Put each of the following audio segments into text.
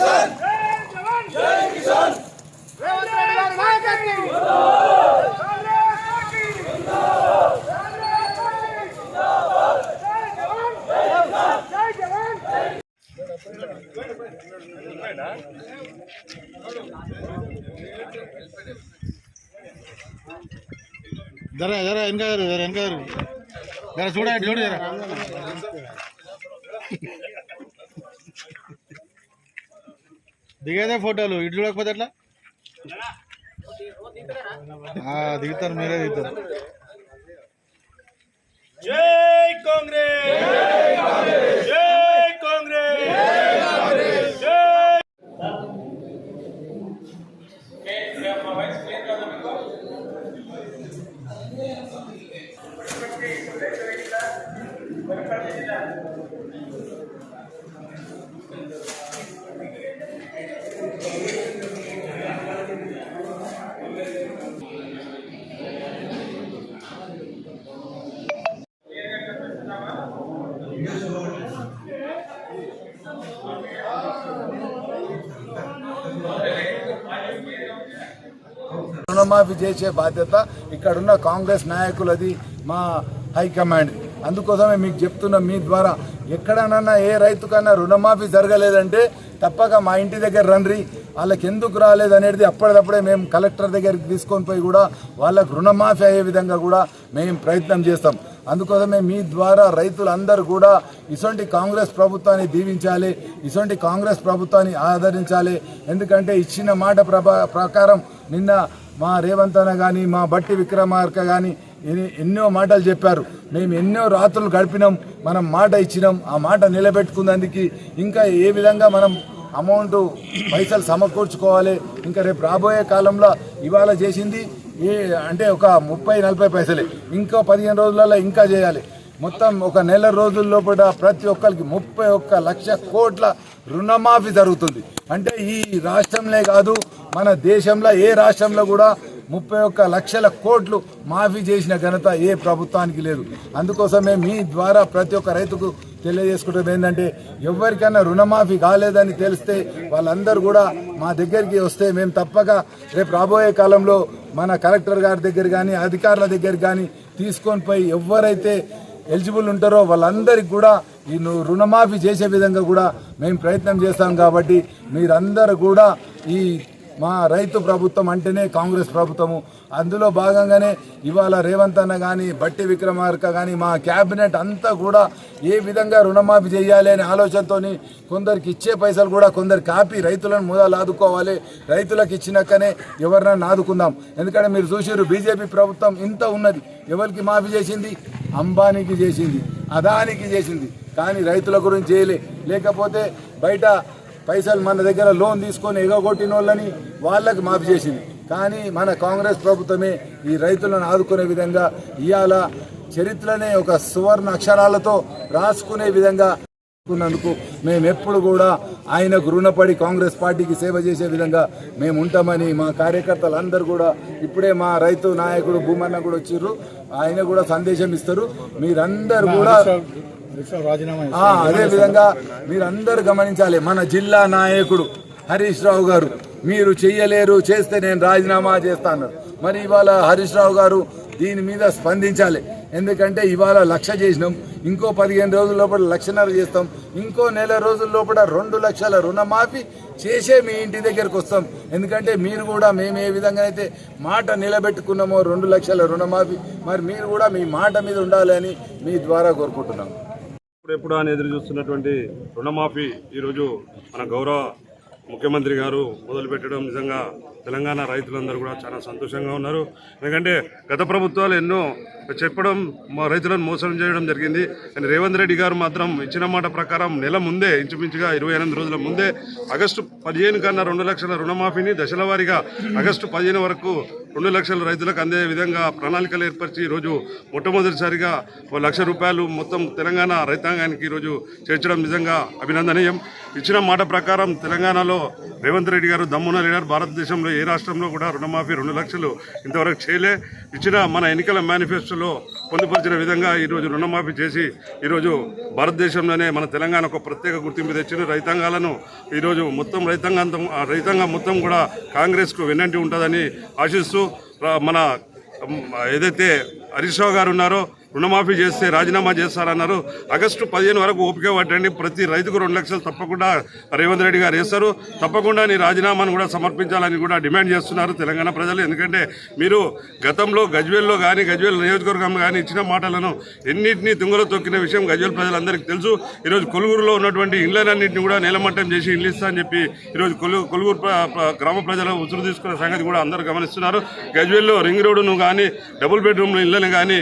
கிசான் ஜெய் கிசான் జరా జరా ఇంకా జరా ఇంకా జరా చూడ చూడు జరా దిగేదే ఫోటోలు ఇటు చూడకపోతే ఎట్లా? దిగుతారు మీరే దిగుతారు. జై కాంగ్రెస్ జై కాంగ్రెస్ జై రుణమాఫీ చేసే బాధ్యత ఇక్కడున్న కాంగ్రెస్ నాయకులది మా హైకమాండ్. అందుకోసమే మీకు చెప్తున్నా మీ ద్వారా ఎక్కడనన్నా ఏ రైతుకన్నా రుణమాఫీ జరగలేదంటే తప్పక మా ఇంటి దగ్గర రండి. వాళ్ళకి ఎందుకు రాలేదు అనేది అప్పటిదప్పుడే మేము కలెక్టర్ దగ్గరికి తీసుకొని పోయి కూడా వాళ్ళకు రుణమాఫీ అయ్యే విధంగా కూడా మేము ప్రయత్నం చేస్తాం. అందుకోసమే మీ ద్వారా రైతులందరూ కూడా ఇటువంటి కాంగ్రెస్ ప్రభుత్వాన్ని దీవించాలి ఇటువంటి కాంగ్రెస్ ప్రభుత్వాన్ని ఆదరించాలి. ఎందుకంటే ఇచ్చిన మాట ప్రకారం నిన్న మా రేవంత్ అన్న కానీ మా బట్టి విక్రమార్క కానీ ఎన్నో మాటలు చెప్పారు. మేము ఎన్నో రాత్రులు గడిపినాం మనం మాట ఇచ్చినాం ఆ మాట నిలబెట్టుకున్నందుకు ఇంకా ఏ విధంగా మనం అమౌంట్ పైసలు సమకూర్చుకోవాలి ఇంకా రేపు రాబోయే కాలంలో ఇవాళ చేసింది ఏ అంటే ఒక ముప్పై నలభై పైసలే. ఇంకో పదిహేను రోజులలో ఇంకా చేయాలి. మొత్తం ఒక నెల రోజుల లోపల ప్రతి ఒక్కరికి ముప్పై ఒక్క లక్ష కోట్ల రుణమాఫీ జరుగుతుంది. అంటే ఈ రాష్ట్రంలో కాదు మన దేశంలో ఏ రాష్ట్రంలో కూడా ముప్పై ఒక్క లక్షల కోట్లు మాఫీ చేసిన ఘనత ఏ ప్రభుత్వానికి లేదు. అందుకోసమే మీ ద్వారా ప్రతి ఒక్క రైతుకు తెలియజేసుకోవడం ఏంటంటే ఎవరికైనా రుణమాఫీ కాలేదని తెలిస్తే వాళ్ళందరూ కూడా మా దగ్గరికి వస్తే మేము తప్పక రేపు రాబోయే కాలంలో మన కలెక్టర్ గారి దగ్గర కానీ అధికారుల దగ్గర కానీ తీసుకొని పోయి ఎవరైతే ఎలిజిబుల్ ఉంటారో వాళ్ళందరికీ కూడా ఈ రుణమాఫీ చేసే విధంగా కూడా మేము ప్రయత్నం చేస్తాం కాబట్టి మీరందరూ కూడా ఈ మా రైతు ప్రభుత్వం అంటేనే కాంగ్రెస్ ప్రభుత్వము. అందులో భాగంగానే ఇవాళ రేవంత్ అన్న కానీ బట్టి విక్రమార్క కానీ మా క్యాబినెట్ అంతా కూడా ఏ విధంగా రుణమాఫీ చేయాలి అనే ఆలోచనతోని కొందరికి ఇచ్చే పైసలు కూడా కొందరు కాపీ రైతులను మూదాలు ఆదుకోవాలి. రైతులకు ఇచ్చినాకనే ఎవరినైనా ఆదుకుందాం. ఎందుకంటే మీరు చూసారు బీజేపీ ప్రభుత్వం ఇంత ఉన్నది. ఎవరికి మాఫీ చేసింది? అంబానీకి చేసింది. అదానికి చేసింది. కానీ రైతుల గురించి చేయలే. లేకపోతే బయట పైసలు మన దగ్గర లోన్ తీసుకొని ఎగగొట్టిన వాళ్ళని వాళ్ళకి మాఫీ చేసింది. కానీ మన కాంగ్రెస్ ప్రభుత్వమే ఈ రైతులను ఆదుకునే విధంగా ఇవాళ చరిత్రనే ఒక సువర్ణ అక్షరాలతో రాసుకునే విధంగా ఉన్నందుకు మేము ఎప్పుడు కూడా ఆయనకు రుణపడి కాంగ్రెస్ పార్టీకి సేవ చేసే విధంగా మేము ఉంటామని మా కార్యకర్తలు అందరూ కూడా ఇప్పుడే మా రైతు నాయకుడు భూమన్న కూడా వచ్చిర్రు. ఆయన కూడా సందేశం ఇస్తారు. మీరందరూ కూడా అదే విధంగా మీరందరూ గమనించాలి. మన జిల్లా నాయకుడు హరీష్ రావు గారు మీరు చెయ్యలేరు చేస్తే నేను రాజీనామా చేస్తాను. మరి ఇవాళ హరీష్ రావు గారు దీని మీద స్పందించాలి. ఎందుకంటే ఇవాళ లక్ష చేసినాం. ఇంకో పదిహేను రోజుల లోపల లక్షన్నర చేస్తాం. ఇంకో నెల రోజుల లోపల రెండు లక్షల రుణమాఫీ చేసే మీ ఇంటి దగ్గరకు వస్తాం. ఎందుకంటే మీరు కూడా మేము ఏ విధంగా అయితే మాట నిలబెట్టుకున్నామో రెండు లక్షల రుణమాఫీ మరి మీరు కూడా మీ మాట మీద ఉండాలని మీ ద్వారా కోరుకుంటున్నాం. ఎప్పుడు అని ఎదురు చూస్తున్నటువంటి రుణమాఫీ ఈరోజు మన గౌరవ ముఖ్యమంత్రి గారు మొదలుపెట్టడం నిజంగా తెలంగాణ రైతులందరూ కూడా చాలా సంతోషంగా ఉన్నారు. ఎందుకంటే గత ప్రభుత్వాలు ఎన్నో చెప్పడం మా రైతులను మోసం చేయడం జరిగింది. కానీ రేవంత్ రెడ్డి గారు మాత్రం ఇచ్చిన మాట ప్రకారం నెల ముందే ఇంచుమించుగా ఇరవై ఎనిమిది రోజుల ముందే ఆగస్టు పదిహేను కన్నా రెండు లక్షల రుణమాఫీని దశల వారీగా ఆగస్టు పదిహేను వరకు రెండు లక్షల రైతులకు అందే విధంగా ప్రణాళికలు ఏర్పరిచి ఈరోజు మొట్టమొదటిసారిగా ఒక లక్ష రూపాయలు మొత్తం తెలంగాణ రైతాంగానికి ఈరోజు చేర్చడం నిజంగా అభినందనీయం. ఇచ్చిన మాట ప్రకారం తెలంగాణలో రేవంత్ రెడ్డి గారు దమ్మున లీడర్. భారతదేశంలో ఏ రాష్ట్రంలో కూడా రుణమాఫీ రెండు లక్షలు ఇంతవరకు చేయలే. ఇచ్చిన మన ఎన్నికల మేనిఫెస్టోలో పొందుపరిచిన విధంగా ఈరోజు రుణమాఫీ చేసి ఈరోజు భారతదేశంలోనే మన తెలంగాణ ఒక ప్రత్యేక గుర్తింపు తెచ్చిన రైతాంగాలను ఈరోజు మొత్తం రైతాంగం రైతాంగం మొత్తం కూడా కాంగ్రెస్కు వెన్నంటి ఉంటుందని ఆశిస్తూ మన ఏదైతే హరీష్ గారు ఉన్నారో రుణమాఫీ చేస్తే రాజీనామా చేస్తారన్నారు. ఆగస్టు పదిహేను వరకు ఓపిక పట్టండి. ప్రతి రైతుకు రెండు లక్షలు తప్పకుండా రేవంత్ రెడ్డి గారు వేస్తారు. తప్పకుండా నీ రాజీనామాను కూడా సమర్పించాలని కూడా డిమాండ్ చేస్తున్నారు తెలంగాణ ప్రజలు. ఎందుకంటే మీరు గతంలో గజ్వేల్లో కానీ గజ్వేల్ నియోజకవర్గంలో కానీ ఇచ్చిన మాటలను ఎన్నింటినీ తుంగలో తొక్కిన విషయం గజ్వేల్ ప్రజలందరికీ తెలుసు. ఈరోజు కొలుగురులో ఉన్నటువంటి ఇండ్లన్నింటినీ కూడా నీలమట్టం చేసి ఇండ్లు ఇస్తా అని చెప్పి ఈరోజు కొలు కొలుగురు గ్రామ ప్రజలు ఉసురు తీసుకున్న సంగతి కూడా అందరూ గమనిస్తున్నారు. గజ్వేల్లో రింగ్ రోడ్డును కానీ డబుల్ బెడ్రూమ్ ఇళ్ళను కానీ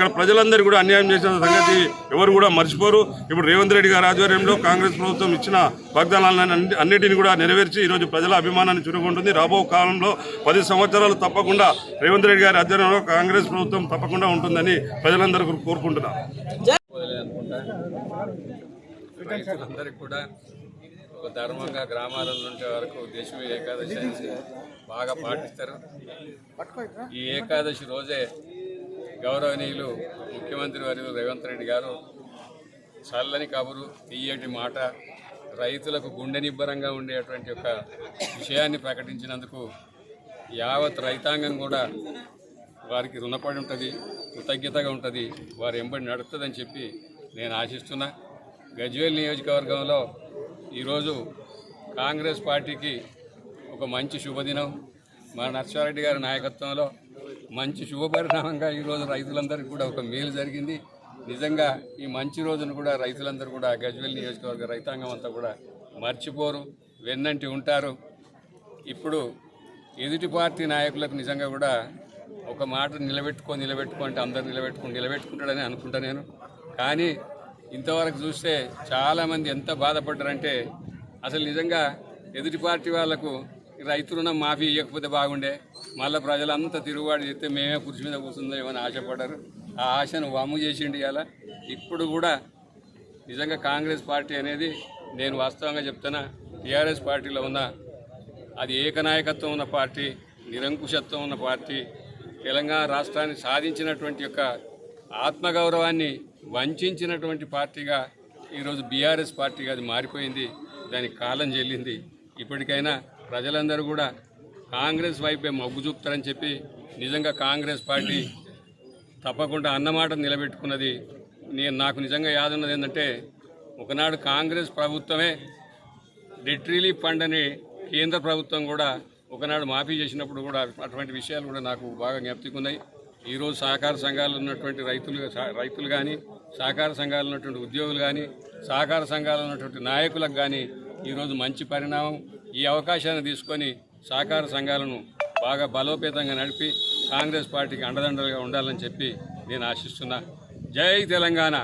ఇక్కడ ప్రజలందరూ కూడా అన్యాయం చేసిన సంగతి ఎవరు కూడా మర్చిపోరు. ఇప్పుడు రేవంత్ రెడ్డి గారి ఆధ్వర్యంలో కాంగ్రెస్ ప్రభుత్వం ఇచ్చిన వాగ్దానాలను అన్నింటిని అన్నిటిని కూడా నెరవేర్చి ఈరోజు ప్రజల అభిమానాన్ని చురుకుంటుంది. రాబో కాలంలో పది సంవత్సరాలు తప్పకుండా రేవంత్ రెడ్డి గారి ఆధ్వర్యంలో కాంగ్రెస్ ప్రభుత్వం తప్పకుండా ఉంటుందని ప్రజలందరూ కోరుకుంటున్నారు. రైతులందరికీ కూడా ఒక ధర్మంగా గ్రామాల నుండి వరకు దేశం ఏకాదశి బాగా పాటిస్తారు. ఈ ఏకాదశి రోజే గౌరవనీయులు ముఖ్యమంత్రి వర్యులు రేవంత్ రెడ్డి గారు చల్లని కబురు తీయటి మాట రైతులకు గుండె నిబ్బరంగా ఉండేటువంటి ఒక విషయాన్ని ప్రకటించినందుకు యావత్ రైతాంగం కూడా వారికి రుణపడి ఉంటుంది కృతజ్ఞతగా ఉంటుంది వారు ఎంబడి నడుస్తుందని చెప్పి నేను ఆశిస్తున్నా. గజ్వేల్ నియోజకవర్గంలో ఈరోజు కాంగ్రెస్ పార్టీకి ఒక మంచి శుభదినం. మా నర్సారెడ్డి గారి నాయకత్వంలో మంచి శుభపరిణామంగా ఈరోజు రైతులందరికీ కూడా ఒక మేలు జరిగింది. నిజంగా ఈ మంచి రోజును కూడా రైతులందరూ కూడా గజ్వేల్ నియోజకవర్గ రైతాంగం అంతా కూడా మర్చిపోరు వెన్నంటి ఉంటారు. ఇప్పుడు ఎదుటి పార్టీ నాయకులకు నిజంగా కూడా ఒక మాట నిలబెట్టుకో నిలబెట్టుకో అంటే అందరు నిలబెట్టుకుని నిలబెట్టుకుంటాడని అనుకుంటా నేను. కానీ ఇంతవరకు చూస్తే చాలామంది ఎంత బాధపడ్డారంటే అసలు నిజంగా ఎదుటి పార్టీ వాళ్ళకు రైతు రుణం మాఫీ ఇవ్వకపోతే బాగుండే మళ్ళీ ప్రజలంతా తిరుగుబాటు చేస్తే మేమే కుర్చీ మీద కూర్చుందామని ఆశపడ్డారు. ఆ ఆశను వమ్ము చేసిండి ఇవాళ. ఇప్పుడు కూడా నిజంగా కాంగ్రెస్ పార్టీ అనేది నేను వాస్తవంగా చెప్తున్నా టీఆర్ఎస్ పార్టీలో ఉన్న అది ఏకనాయకత్వం ఉన్న పార్టీ నిరంకుశత్వం ఉన్న పార్టీ తెలంగాణ రాష్ట్రాన్ని సాధించినటువంటి యొక్క ఆత్మగౌరవాన్ని వంచినటువంటి పార్టీగా ఈరోజు బీఆర్ఎస్ పార్టీగా అది మారిపోయింది దానికి కాలం చెల్లింది. ఇప్పటికైనా ప్రజలందరూ కూడా కాంగ్రెస్ వైపే మొగ్గు చూపుతారని చెప్పి నిజంగా కాంగ్రెస్ పార్టీ తప్పకుండా అన్నమాట నిలబెట్టుకున్నది. నేను నాకు నిజంగా యాదున్నది ఏంటంటే ఒకనాడు కాంగ్రెస్ ప్రభుత్వమే డెట్ రిలీఫ్ ఫండ్ అని కేంద్ర ప్రభుత్వం కూడా ఒకనాడు మాఫీ చేసినప్పుడు కూడా అటువంటి విషయాలు కూడా నాకు బాగా జ్ఞప్తికున్నాయి ఈరోజు సహకార సంఘాలు ఉన్నటువంటి రైతులు రైతులు కానీ సహకార సంఘాలు ఉన్నటువంటి ఉద్యోగులు కానీ సహకార సంఘాలు ఉన్నటువంటి నాయకులకు కానీ ఈరోజు మంచి పరిణామం ఈ అవకాశాన్ని తీసుకొని సహకార సంఘాలను బాగా బలోపేతంగా నడిపి కాంగ్రెస్ పార్టీకి అండదండలుగా ఉండాలని చెప్పి నేను ఆశిస్తున్నా. జై తెలంగాణ.